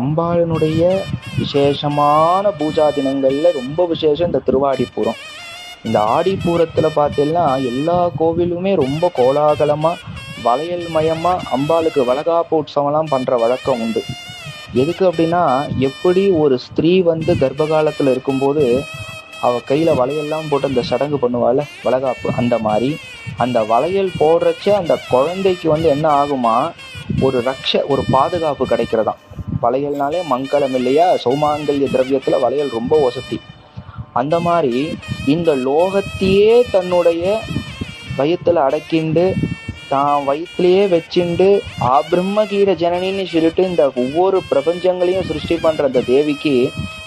அம்பாளினுடைய விசேஷமான பூஜா தினங்களில் ரொம்ப விசேஷம் இந்த திருவாடிப்பூரம். இந்த ஆடிப்பூரத்தில் பார்த்தீங்கன்னா எல்லா கோவிலுமே ரொம்ப கோலாகலமாக வளையல் மயமாக அம்பாளுக்கு வளகாப்பு உற்சவம்லாம் பண்ணுற வழக்கம் உண்டு. எதுக்கு அப்படின்னா எப்படி ஒரு ஸ்திரீ வந்து கர்ப்ப காலத்தில் இருக்கும்போது அவள் கையில் வளையல்லாம் போட்டு அந்த சடங்கு பண்ணுவாள் வளகாப்பு அந்த மாதிரி. அந்த வளையல் போடுறச்ச அந்த குழந்தைக்கு வந்து என்ன ஆகுமா ஒரு ரக்ஷ ஒரு பாதுகாப்பு கிடைக்கிறதாம். வளையல்னாலே மங்களம் இல்லையா? சௌமாங்கல்ய திரவியத்தில் வளையல் ரொம்ப வசதி. அந்த மாதிரி இந்த லோகத்தையே தன்னுடைய வயித்துல அடக்கிண்டு தான் வயிற்றுலையே வச்சுண்டு ஆபிரம்மகீர ஜனனின்னு சொல்லிட்டு இந்த ஒவ்வொரு பிரபஞ்சங்களையும் சிருஷ்டி பண்ணுற அந்த தேவிக்கு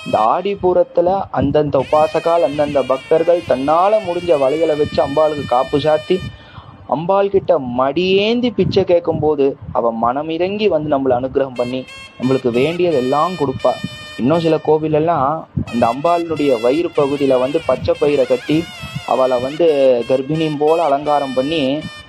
இந்த ஆடிபுரத்தில் அந்தந்த உபாசகால் அந்தந்த பக்தர்கள் தன்னால் முடிஞ்ச வளையலை வச்சு அம்பாளுக்கு காப்பு சாத்தி அம்பாள் கிட்ட மடியேந்தி பிச்சை கேட்கும்போது அவ மனமிறங்கி வந்து நம்மளை அனுகிரகம் பண்ணி நம்மளுக்கு வேண்டியதெல்லாம் கொடுப்பா. இன்னும் சில கோவிலெல்லாம் அந்த அம்பாளுடைய வயிறு பகுதியில வந்து பச்சை பயிரை கட்டி அவளை வந்து கர்ப்பிணியும் போல அலங்காரம் பண்ணி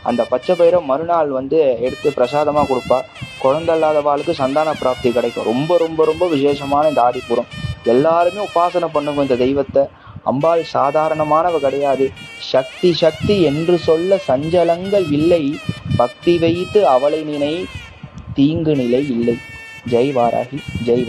அந்த பச்சை பயிரை மறுநாள் வந்து எடுத்து பிரசாதமாக கொடுப்பா. குழந்தை இல்லாதவாளுக்கு சந்தான பிராப்தி கிடைக்கும். ரொம்ப ரொம்ப ரொம்ப விசேஷமான இந்த ஆடிப்புறம் எல்லாருமே உபாசனை பண்ணுங்க இந்த தெய்வத்தை. அம்பாள் சாதாரணமானவ கிடையாது. சக்தி சக்தி என்று சொல்ல சஞ்சலங்கள் இல்லை. பக்தி வைத்து அவளை நினை தீங்கு நிலை இல்லை. ஜெய் வாராகி ஜெய்